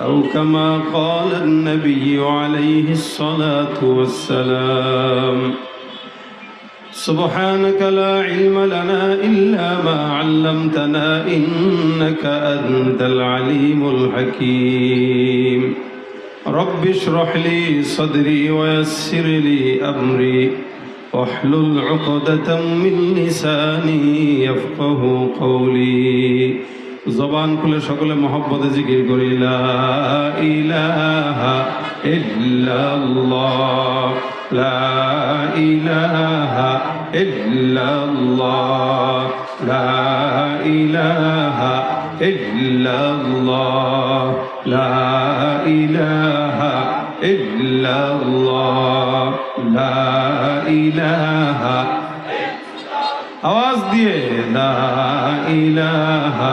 أو كما قال النبي عليه الصلاة والسلام سبحانك لا علم لنا إلا ما علمتنا إنك أنت العليم الحكيم رب اشرح لي صدري ويسر لي أمري واحلل عقدة من لساني يفقه قولي জবান খুলে সকলে মহব্বতে জিকির করি ইলাহা লা ইলাহা ইলাহা লা ইলাহা ইলাহা আওয়াজ দিয়ে, লা ইলাহা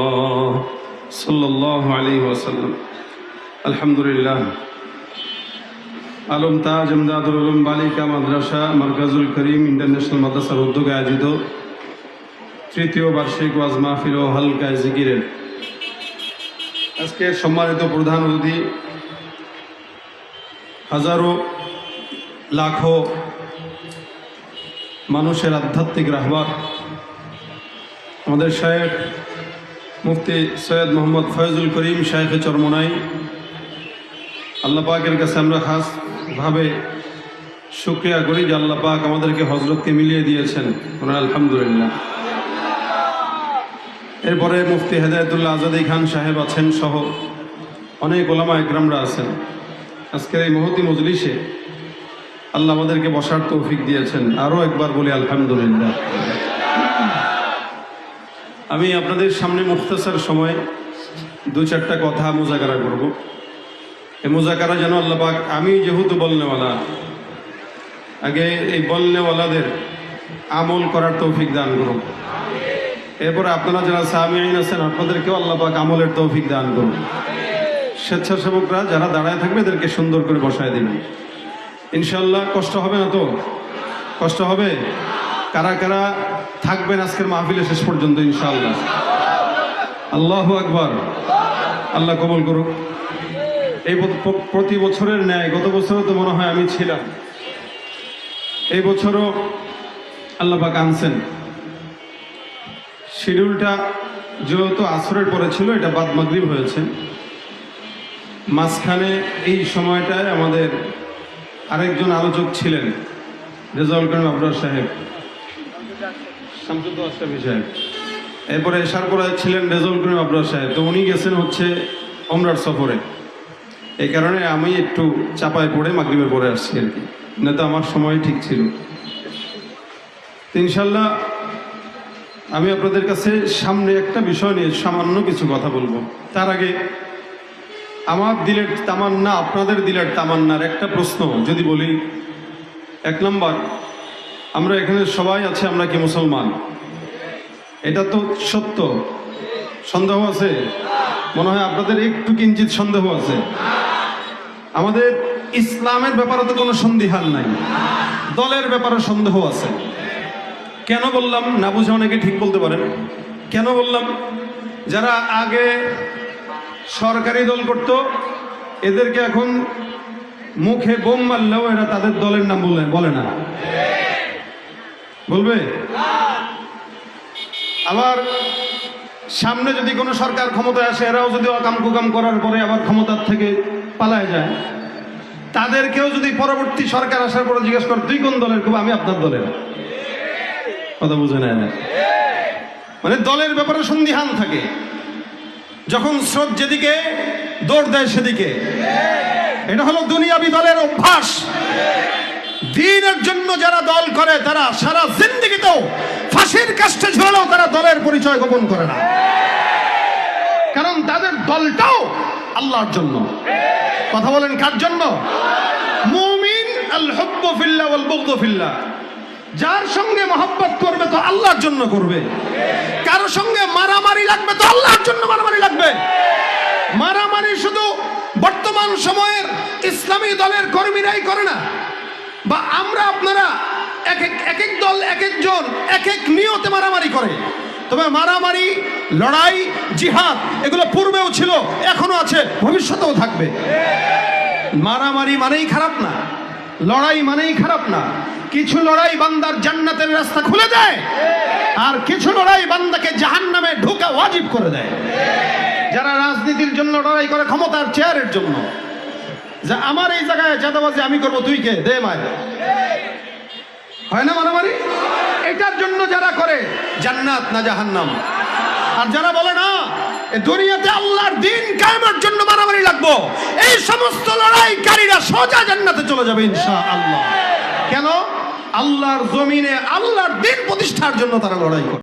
সাল্লাহ আলী ওয়াসাল্লাম। আলহামদুলিল্লাহ। আলম তাজ আমদাদুল উলুম বালিকা মাদ্রাসা মার্কাজুল করিম ইন্টারন্যাশনাল মাদ্রাসার উদ্যোগে আয়োজিত তৃতীয় বার্ষিক ওয়াজ মাহফিল ও হালকায় জিকিরের। আজকে সম্মানিত প্রধান অতিথি, হাজারো, লাখো মানুষের আধ্যাত্মিক রাহবার। আমাদের সাহেব মুফতি সৈয়দ মোহাম্মদ ফয়জুল করিম শায়েখে চরমনাই। আল্লাহ পাকের কাছে আমরা খাসভাবে শুক্রিয়া করি যে আল্লাহ পাক আমাদেরকে হজরতকে মিলিয়ে দিয়েছেন। ওনার আলহামদুলিল্লাহ। এরপরে মুফতি হেদায়তুল্লাহ আজাদি খান সাহেব আছেন সহ অনেক ওলামা একরামরা আছেন। আজকের এই মহতি মজলিসে আল্লাহ আমাদেরকে বসার তৌফিক দিয়েছেন। আরও একবার বলি আলহামদুলিল্লাহ। আমি আপনাদের সামনে মুখতাসার সময় দু চারটা কথা মোজাকারা করব। এ মোজাকারা যেন আল্লাহ পাক, আমি যেহেতু বলনেওয়ালা, আগে এই বলনেওয়ালাদের আমল করার তৌফিক দান করুন। এরপরে আপনারা যারা সামিয়াইন আছেন, আপনাদেরকেও আল্লাহ পাক আমলের তৌফিক দান করুন। স্বেচ্ছাসেবকরা যারা দাঁড়ায় থাকবে, এদেরকে সুন্দর করে বসায় দিবেন ইনশাল্লাহ কষ্ট হবে না তো? কষ্ট হবে? কারা কারা থাকবেন আজকের মাহফিলে শেষ পর্যন্ত, ইনশাআল্লাহ। আল্লাহ আকবার। আল্লাহ কবল করুক। এই প্রতি বছরের ন্যায়, গত বছরও তো মনে হয় আমি ছিলাম। এই বছরও আল্লাহ পাক আনছেন। শিডিউলটা যেহেতু আসরের পরে ছিল, এটা বাদ মাগরিব হয়েছে। মাঝখানে এই সময়টায় আমাদের আরেকজন আলোচক ছিলেন, রেজাউল করিম আবরার সাহেব। এরপরে পরে ছিলেন রেজল করিম আবরার সাহেব। তো উনি গেছেন হচ্ছে অমরার সফরে। এই কারণে আমি একটু চাপায় পড়ে মাগরিবে পরে আসছি আর কি। না তো আমার সময় ঠিক ছিল। ইনশাল্লাহ আমি আপনাদের কাছে সামনে একটা বিষয় নিয়ে সামান্য কিছু কথা বলব। তার আগে আমার দিলের তামান্না, আপনাদের দিলের তামান্নার একটা প্রশ্ন যদি বলি। এক নম্বর আমরা এখানে সবাই আছে, আমরা কি মুসলমান? এটা তো সত্য। সন্দেহ আছে? মনে হয় আপনাদের একটু কিঞ্চিত সন্দেহ আছে। আমাদের ইসলামের ব্যাপারে তো কোনো সন্দিহান নাই। দলের ব্যাপারে সন্দেহ আছে। কেন বললাম? না বুঝে অনেকে ঠিক বলতে পারেন। কেন বললাম? যারা আগে সরকারি দল করত, এদেরকে এখন মুখে বোম মারলেও এরা তাদের দলের নাম বলে বলে না। বলবে? আবার সামনে যদি কোনো সরকার ক্ষমতায় আসে, এরাও যদি অকাম কুকাম করার পরে আবার ক্ষমতার থেকে পালায় যায়, তাদেরকেও যদি পরবর্তী সরকার আসার পরে জিজ্ঞেস করে, তুই কোন দলের? খুব আমি আপনার দলের। কথা বুঝে নেয় না। মানে দলের ব্যাপারে সন্দিহান থাকে। যখন স্রোত যেদিকে, দৌড় দেয় সেদিকে। এটা হলো দুনিয়াবি দলের অভ্যাস। দিনের জন্য যারা দল করে, তারা সারা জিন্দিগিতেও ফাঁসির কাষ্টে ঝুলালেও তারা দলের পরিচয় গোপন করে না। কারণ তাদের দলটাও আল্লাহর জন্য। কথা বলেন কার জন্য? মুমিন আল হুব্বু ফিল্লাহ ওয়াল বুগদু ফিল্লাহ যার সঙ্গে মহব্বত করবে তো আল্লাহর জন্য করবে। কারও সঙ্গে মারামারি লাগবে তো আল্লাহর জন্য মারামারি লাগবে। মারামারি শুধু বর্তমান সময়ের ইসলামী দলের কর্মীরাই করে না। বা আমরা আপনারা এক এক এক এক দল, এক একজন এক এক নিয়তে মারামারি করে। তবে মারামারি, লড়াই, জিহাদ, এগুলো পূর্বেও ছিল, এখনও আছে, ভবিষ্যতেও থাকবে। মারামারি মানেই খারাপ না, লড়াই মানেই খারাপ না। কিছু লড়াই বান্দার জান্নাতের রাস্তা খুলে দেয়, আর কিছু লড়াই বান্দাকে জাহান্নামে ঢোকা ওয়াজিব করে দেয়। যারা রাজনীতির জন্য লড়াই করে ক্ষমতার চেয়ারের জন্য যে আমার এই জায়গায় চাঁদাবাজি আমি করব, তুই কে? দে মায়। হয় না মারামারি? এটার জন্য যারা করে, জান্নাত না জাহান্নাম। আর যারা বলে না দুনিয়াতে আল্লাহর দিন কায়েমের জন্য মারামারি লাগবো, এই সমস্ত লড়াইকারীরা সোজা জান্নাতে চলে যাবে ইনশা আল্লাহ কেন? আল্লাহর জমিনে আল্লাহর দিন প্রতিষ্ঠার জন্য তারা লড়াই করে।